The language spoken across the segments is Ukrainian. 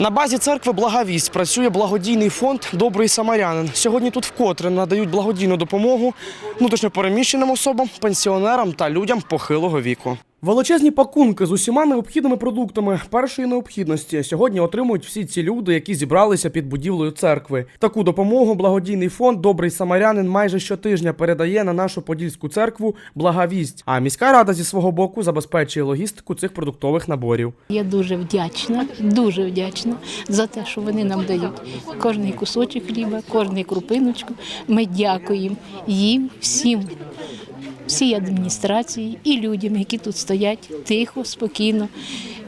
На базі церкви Благовість працює благодійний фонд Добрий самарянин. Сьогодні тут вкотре надають благодійну допомогу внутрішньопереміщеним особам, пенсіонерам та людям похилого віку. Величезні пакунки з усіма необхідними продуктами першої необхідності сьогодні отримують всі ці люди, які зібралися під будівлею церкви. Таку допомогу благодійний фонд Добрий самарянин майже щотижня передає на нашу подільську церкву Благовість. А міська рада зі свого боку забезпечує логістику цих продуктових наборів. Я дуже вдячна, дуже вдячна за те, що вони нам дають. Кожний кусочок хліба, кожний крупиночку. Ми дякуємо їм, всім, всій адміністрації і людям, які тут стоять тихо, спокійно.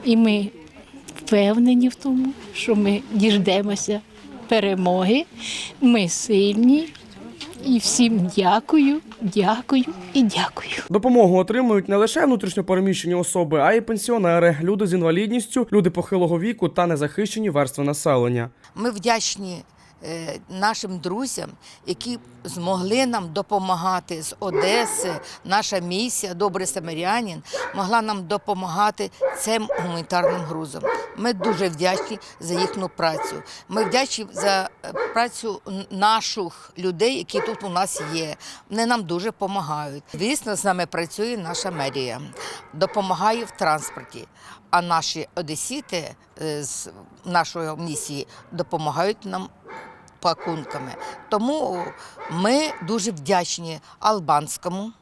І ми впевнені в тому, що ми діждемося перемоги. Ми сильні. І всім дякую, дякую і дякую. Допомогу отримують не лише внутрішньопереміщені особи, а й пенсіонери, люди з інвалідністю, люди похилого віку та незахищені верстви населення. Ми вдячні нашим друзям, які змогли нам допомагати з Одеси. Наша місія Добрий Самарянин могла нам допомагати цим гуманітарним грузом. Ми дуже вдячні за їхню працю. Ми вдячні за е, працю наших людей, які тут у нас є. Вони нам дуже допомагають. Звісно, з нами працює наша мерія, допомагає в транспорті. А наші одесіти е, з нашої місії допомагають нам пакунками. Тому ми дуже вдячні Албанському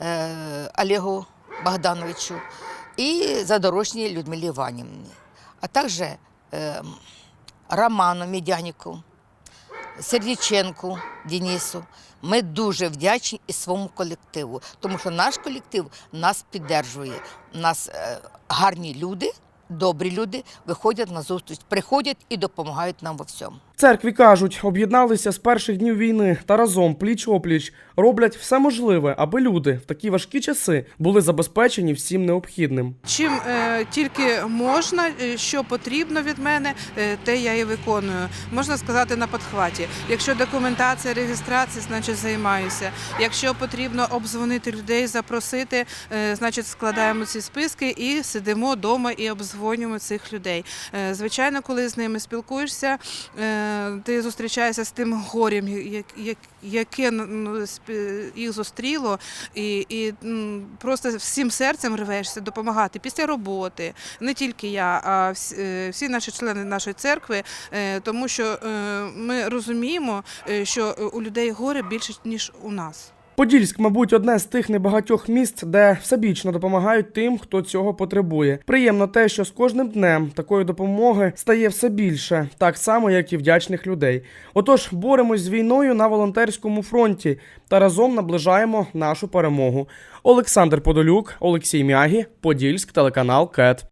е, Олегу Богдановичу і задорожній Людмилі Іванівні, а також е, Роману Медянику, Сердіченку Денису. Ми дуже вдячні і своєму колективу, тому що наш колектив нас підтримує. Нас е, гарні люди, добрі люди виходять на зустріч, приходять і допомагають нам во всьому. В церкві кажуть, об'єдналися з перших днів війни та разом пліч опліч роблять все можливе, аби люди в такі важкі часи були забезпечені всім необхідним. Чим е, тільки можна, е, що потрібно від мене, е, те я і виконую. Можна сказати на підхваті. Якщо документація, реєстрація, значить займаюся. Якщо потрібно обдзвонити людей, запросити, е, значить складаємо ці списки і сидимо вдома і обдзвонюємо цих людей. Е, звичайно, коли з ними спілкуєшся, е, ти зустрічаєшся з тим горем, як- як- яке їх зустріло, і, і просто всім серцем рвешся допомагати після роботи. Не тільки я, а всі, е, наші члени нашої церкви, тому що ми розуміємо, що у людей горе більше ніж у нас. Подільськ, мабуть, одне з тих небагатьох міст, де всебічно допомагають тим, хто цього потребує. Приємно те, що з кожним днем такої допомоги стає все більше, так само як і вдячних людей. Отож, боремось з війною на волонтерському фронті та разом наближаємо нашу перемогу. Олександр Подолюк, Олексій Мягі, Подільськ, телеканал КЕТ.